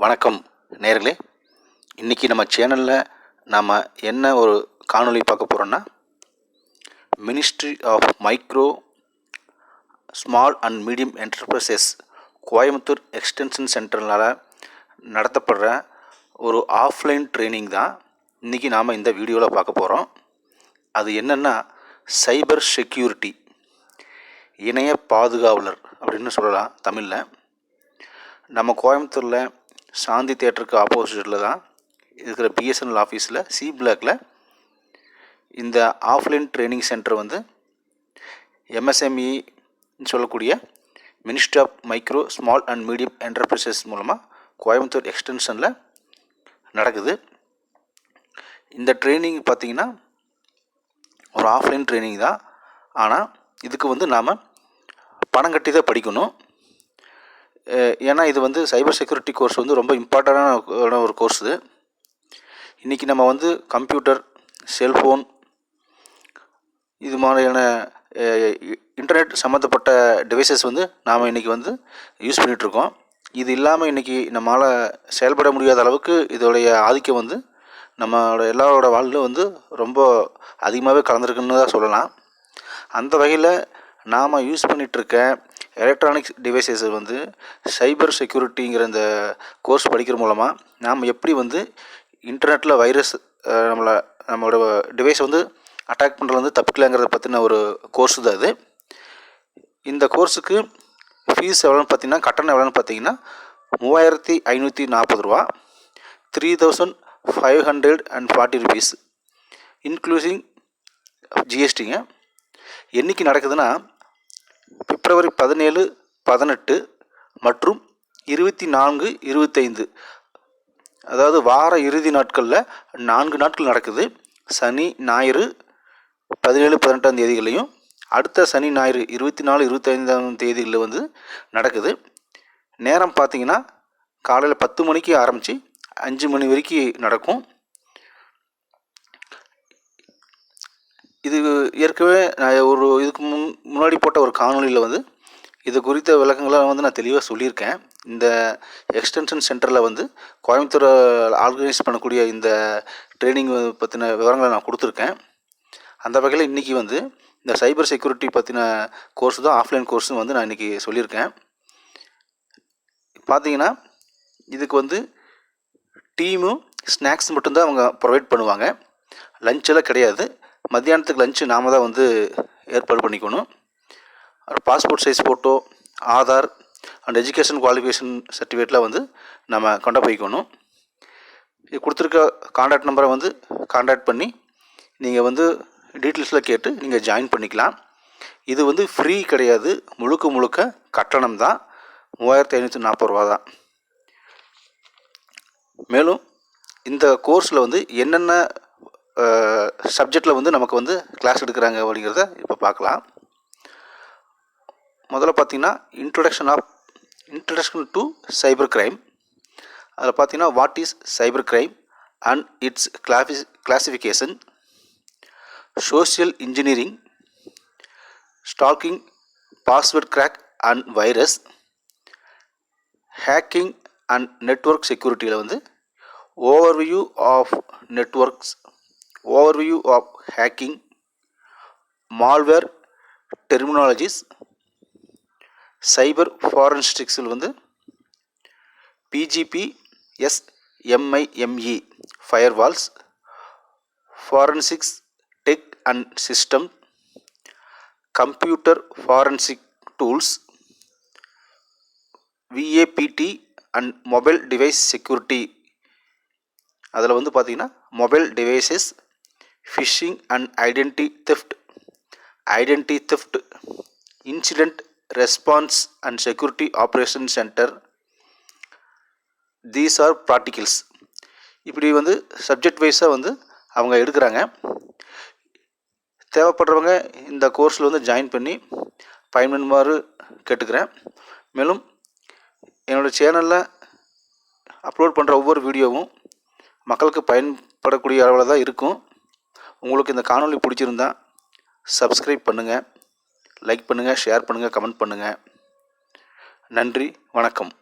வணக்கம் நேர்களே. இன்றைக்கி நம்ம சேனலில் நாம் என்ன ஒரு காணொளி பார்க்க போகிறோன்னா ministry of micro small and medium enterprises Coimbatore extension சென்டர்னால் நடத்தப்படுற ஒரு ஆஃப்லைன் ட்ரைனிங் தான் இன்றைக்கி நாம் இந்த வீடியோவில் பார்க்க போகிறோம் அது என்னென்னா சைபர் செக்யூரிட்டி இணைய பாதுகாவலர் அப்படின்னு சொல்லலாம் தமிழில். நம்ம கோயம்புத்தூரில் சாந்தி தேட்டருக்கு ஆப்போசிட்டில் தான் இருக்கிற பிஎஸ்என்எல் ஆஃபீஸில் சி பிளாக்கில் இந்த ஆஃப்லைன் ட்ரைனிங் சென்டர் வந்து எம்எஸ்எம்இ சொல்லக்கூடிய ministry of micro small and medium enterprises மூலமாக கோயம்புத்தூர் எக்ஸ்டென்ஷனில் நடக்குது. இந்த ட்ரைனிங் பார்த்திங்கன்னா ஒரு ஆஃப்லைன் ட்ரைனிங் தான். ஆனால் இதுக்கு வந்து நாம் பணம் கட்டி தான் படிக்கணும். ஏன்னா இது வந்து சைபர் செக்யூரிட்டி கோர்ஸ் வந்து ரொம்ப இம்பார்ட்டண்டான ஒரு கோர்ஸ் இது. இன்றைக்கி நம்ம வந்து கம்ப்யூட்டர் செல்ஃபோன் இது மாதிரியான இன்டர்நெட் சம்மந்தப்பட்ட டிவைசஸ் வந்து நாம் இன்றைக்கி வந்து யூஸ் பண்ணிகிட்ருக்கோம் இது இல்லாமல் இன்றைக்கி நம்மளால் செயல்பட முடியாத அளவுக்கு இதோடைய ஆதிக்கம் வந்து நம்மளோட எல்லாரோட வாழ்வில் வந்து ரொம்ப அதிகமாகவே கலந்துருக்குன்னு தான் சொல்லலாம். அந்த வகையில் நாம் யூஸ் பண்ணிகிட்ருக்க எலக்ட்ரானிக்ஸ் டிவைசஸ் வந்து சைபர் செக்யூரிட்டிங்கிற இந்த கோர்ஸ் படிக்கிற மூலமாக நாம் எப்படி வந்து இன்டர்நெட்டில் வைரஸ் நம்மளை நம்மளோட டிவைஸ் வந்து அட்டாக் பண்ணுறது வந்து தப்பிக்கலாங்கிறத பற்றின ஒரு கோர்ஸ் தான் அது இந்த கோர்ஸுக்கு ஃபீஸ் எவ்வளோன்னு பார்த்தீங்கன்னா கட்டணம் எவ்வளோன்னு பார்த்தீங்கன்னா மூவாயிரத்தி ஐநூற்றி நாற்பது ரூபா three thousand five hundred and forty rupees including ஜிஎஸ்டிங்க என்னைக்கு நடக்குதுன்னா பிப்ரவரி பதினேழு பதினெட்டு மற்றும் இருபத்தி நான்கு இருபத்தைந்து. அதாவது வார இறுதி நாட்களில் நான்கு நாட்கள் நடக்குது. சனி ஞாயிறு பதினேழு பதினெட்டாம் தேதிகளையும் அடுத்த சனி ஞாயிறு இருபத்தி நாலு இருபத்தைந்தாம் தேதிகளில் வந்து நடக்குது. நேரம் பார்த்திங்கன்னா காலையில் பத்து மணிக்கு ஆரம்பித்து அஞ்சு மணி வரைக்கும் நடக்கும் இது ஏற்கனவே நான் ஒரு இதுக்கு முன் முன்னாடி போட்ட ஒரு காணொளியில் வந்து இது குறித்த விளக்கங்களை வந்து நான் தெளிவாக சொல்லியிருக்கேன். இந்த எக்ஸ்டென்ஷன் சென்டரில் வந்து கோயம்புத்தூர் ஆர்கனைஸ் பண்ணக்கூடிய இந்த ட்ரைனிங் பற்றின விவரங்களை நான் கொடுத்துருக்கேன். அந்த வகையில் இன்றைக்கி வந்து இந்த சைபர் செக்யூரிட்டி பற்றின கோர்ஸ் தான் ஆஃப்லைன் கோர்ஸும் வந்து நான் இன்றைக்கி சொல்லியிருக்கேன். பார்த்தீங்கன்னா இதுக்கு வந்து டீமும் ஸ்நாக்ஸ் மட்டும்தான் அவங்க ப்ரொவைட் பண்ணுவாங்க. லஞ்ச் எல்லாம் கிடையாது. மத்தியானத்துக்கு லஞ்சு நாம தான் வந்து ஏற்பாடு பண்ணிக்கணும். Passport size photo Aadhaar and education qualification சர்டிஃபிகேட்லாம் வந்து நம்ம கொண்டு போய்க்கணும். இது கொடுத்துருக்க காண்டாக்ட் நம்பரை வந்து காண்டாக்ட் பண்ணி நீங்கள் வந்து டீட்டெயில்ஸில் கேட்டு நீங்கள் ஜாயின் பண்ணிக்கலாம். இது வந்து ஃப்ரீ கிடையாது. முழுக்க முழுக்க கட்டணம் தான். மூவாயிரத்தி ஐநூற்றி நாற்பது ரூபா தான். மேலும் இந்த கோர்ஸில் வந்து என்னென்ன சப்ஜெக்டில் வந்து நமக்கு வந்து கிளாஸ் எடுக்கிறாங்க அப்படிங்கிறத இப்போ பார்க்கலாம். முதல்ல பார்த்தீங்கன்னா introduction of introduction to cyber crime அதில் பார்த்தீங்கன்னா what is cyber crime and its கிளாஃபி classification social engineering stalking password crack and virus hacking and network செக்யூரிட்டியில் வந்து overview of networks overview of hacking malware terminologies cyber ஃபாரன்ஸ்டிக்ஸில் வந்து PGP S M I M E firewalls forensics tech and system computer forensic tools VAPT and mobile device security அதில் வந்து பார்த்திங்கன்னா mobile devices phishing and identity theft identity theft incident response and security operation centre these are practicals இப்படி வந்து subject வைஸாக வந்து அவங்க எடுக்கிறாங்க. தேவைப்படுறவங்க இந்த கோர்ஸில் வந்து ஜாயின் பண்ணி பயன்பெறுமாறு கேட்டுக்கிறேன். மேலும் என்னோடய சேனலில் அப்லோட் பண்ணுற ஒவ்வொரு வீடியோவும் மக்களுக்கு பயன்படக்கூடிய அளவில் தான் இருக்கும். உங்களுக்கு இந்த காணொலி பிடிச்சிருந்தா சப்ஸ்கிரைப் பண்ணுங்கள் லைக் பண்ணுங்கள் ஷேர் பண்ணுங்கள் கமெண்ட் பண்ணுங்கள் நன்றி வணக்கம்.